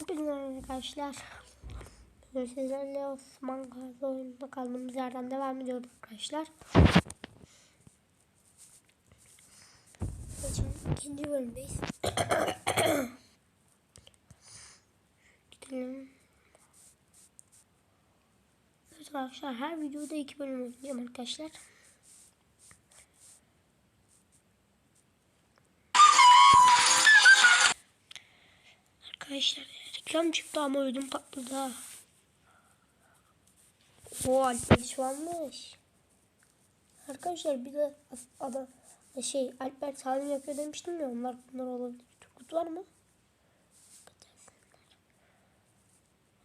Merhaba arkadaşlar. Bugün sizlerle Osman Gazi oyununda kaldığımız yerden devam ediyoruz arkadaşlar. Şimdi ikinci bölümdeyiz. Gidelim. Evet arkadaşlar her videoda iki bölüm oynayacağım arkadaşlar. Arkadaşlar reklam çıktı ama ödüm patladı ha. O Alper varmış. Arkadaşlar bir de adam şey Alper salim yapıyor demiştim ya onlar bunlar olabilir. Turgut var mı?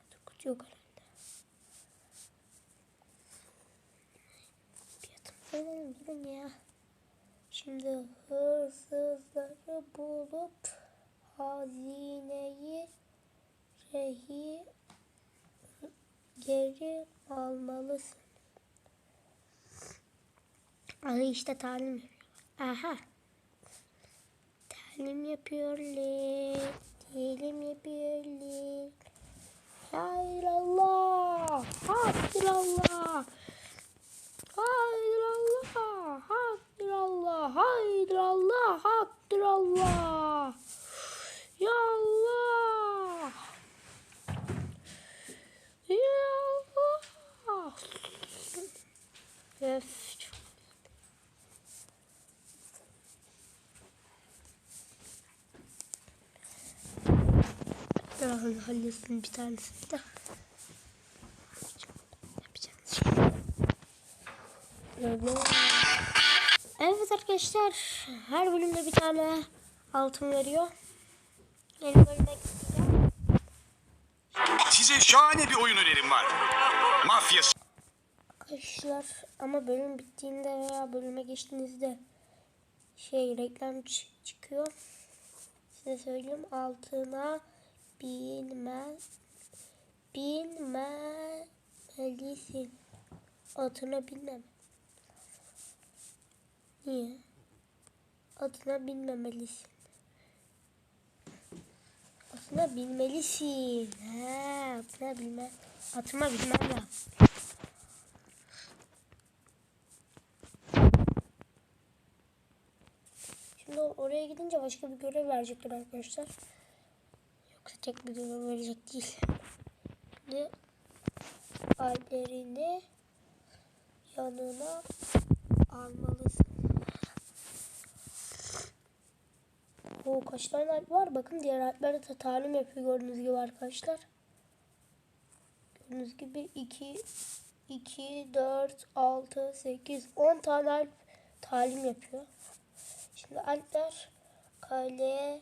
Turgut yok herhalde. Adım durun ya. Şimdi hırsızları bulup hazineyi rehi geri almalısın. Ay işte talim. Aha. Talim yapıyorlar. Talim yapıyorlar. Hayır Allah. Hayır Allah. Hayır Allah. Hayır Allah. Hayır Allah. Hayır Allah. Ya Allah. Ya Allah. Öf. çok- Biraz halletsin bir tanesini de. Evet arkadaşlar her bölümde bir tane altın veriyor. Yeni bölüme gideceğim. Size şahane bir oyun önerim var. Mafya Arkadaşlar ama bölüm bittiğinde veya bölüme geçtiğinizde şey reklam çı- çıkıyor. Size söyleyeyim altına binme binmelisin. Atına binmem. Niye? Atına binmemelisin. Atına binmelisin. He, atına binme. Atıma binmem lazım. Şimdi oraya gidince başka bir görev verecekler arkadaşlar. Tek bir görev verecek değil. Şimdi alplerini yanına almalısın. O kaç tane alp var? Bakın diğer alplerde de talim yapıyor gördüğünüz gibi arkadaşlar. Gördüğünüz gibi 2 2 4 6 8 10 tane alp talim yapıyor. Şimdi Alpler kaledeki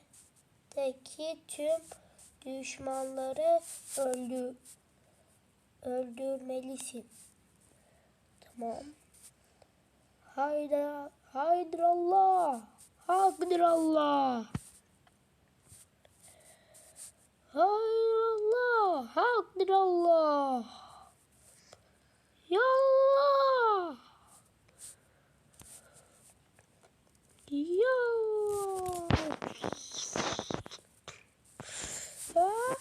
tüm düşmanları öldür öldürmelisin. Tamam. Haydi haydi Allah. Hakdır Allah. Hayır Allah. Hakdır Allah. Ya Allah. Ya. Ah.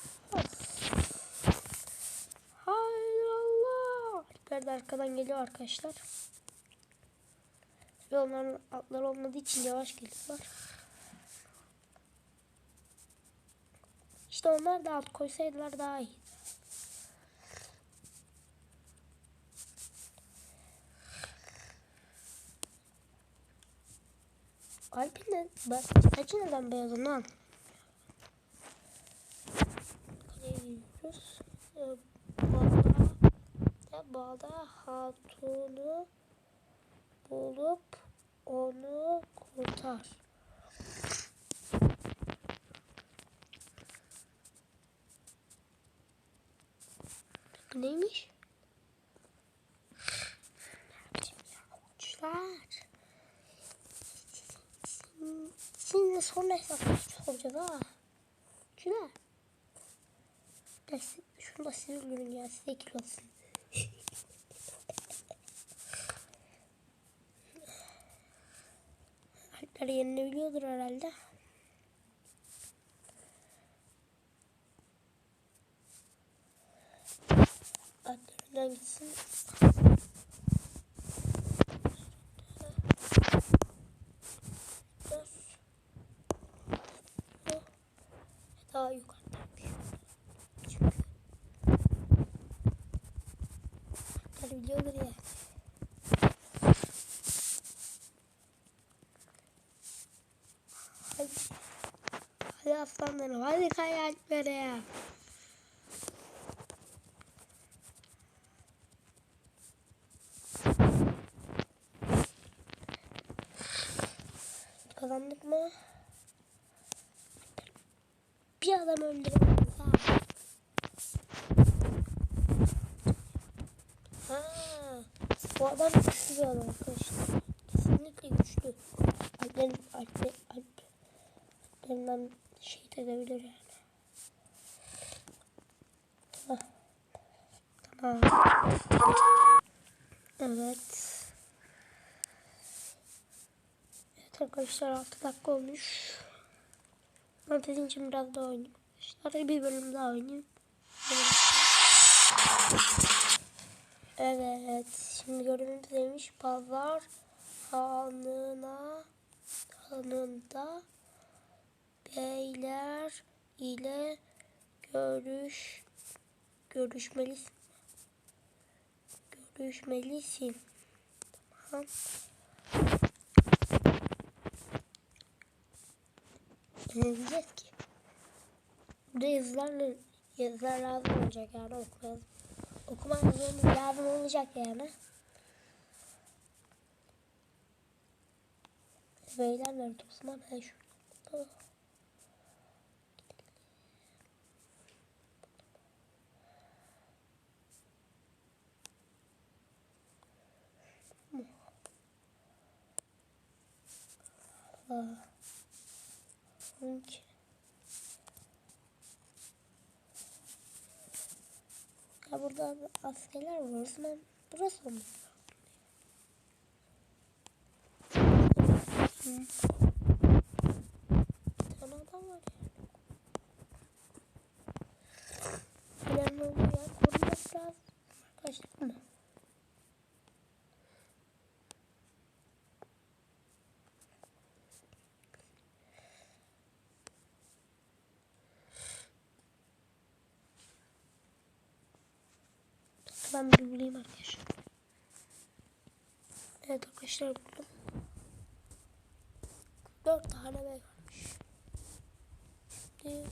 Hayır Alper de arkadan geliyor arkadaşlar. Ve onların atları olmadığı için yavaş geliyorlar. İşte onlar da alt koysaydılar daha iyi. Alp'in de bak saçı neden beyaz onu an. Kaleye gidiyoruz. Bağda hatunu bulup onu kurtar. Neymiş? Uçlar. Şimdi sonra hesaplaşmış olacağız ha. Şuna. Şunu da siz öldürün ya. Size olsun. tekrar yenilebiliyordur herhalde. Adlarından gitsin. Daha yukarı. Çıkıyor. Biliyordur ya. Hadi aslanlarım. Hadi hayallere. Kazandık mı? Bir adam öldüremedik ha. Bu adam güçlü bir adam arkadaşlar. Kesinlikle güçlü. Alplerin, Alpler, Alp, Alplerinden şehit edebilir yani. Tamam. Evet. Evet arkadaşlar 6 dakika olmuş. Ben sizin için biraz daha oynayayım. Arkadaşlar bir bölüm daha oynayayım. Evet. Şimdi gördüğünüz neymiş? Pazar hanına hanında beyler ile görüş görüşmelisin. Görüşmelisin. Tamam. Ne diyeceğiz ki? Burada yazılarla yazılar lazım olacak yani okuyalım. Okuma yazmamız lazım olacak yani. Beyler nerede Osman? He şurada. Aa. Çünkü Ya burada askerler var. O zaman burası mı? Hı. Bir tane adam var yani. Önemli olan ya korumak lazım. Arkadaşlar mı? Ben bir bulayım arkadaşlar. Evet arkadaşlar buldum. Dört tane bey varmış. Şimdi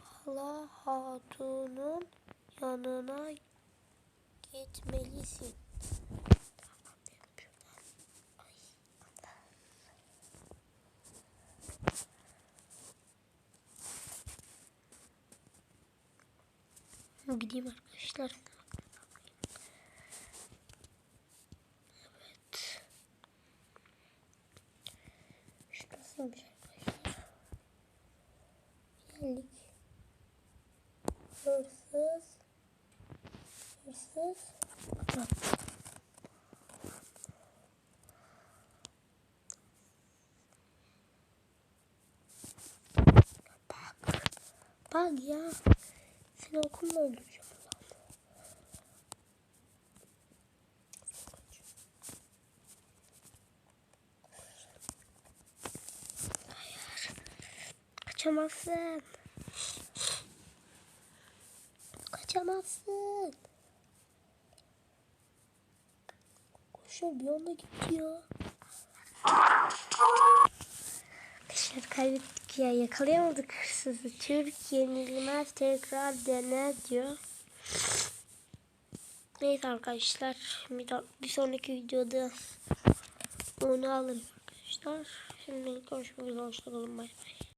Hala Hatun'un yanına gitmelisin. Gideyim arkadaşlar. Bak. Bak. Ya. Seni okulda öldüreceğim. Kaçamazsın. Kaçamazsın. Koşuyor bir anda gitti ya. Arkadaşlar kaybettik ya yakalayamadık hırsızı. Türk yenilmez tekrar dene diyor. Neyse arkadaşlar bir, da- bir sonraki videoda onu alırım arkadaşlar. Şimdi görüşmek üzere hoşçakalın bay bay.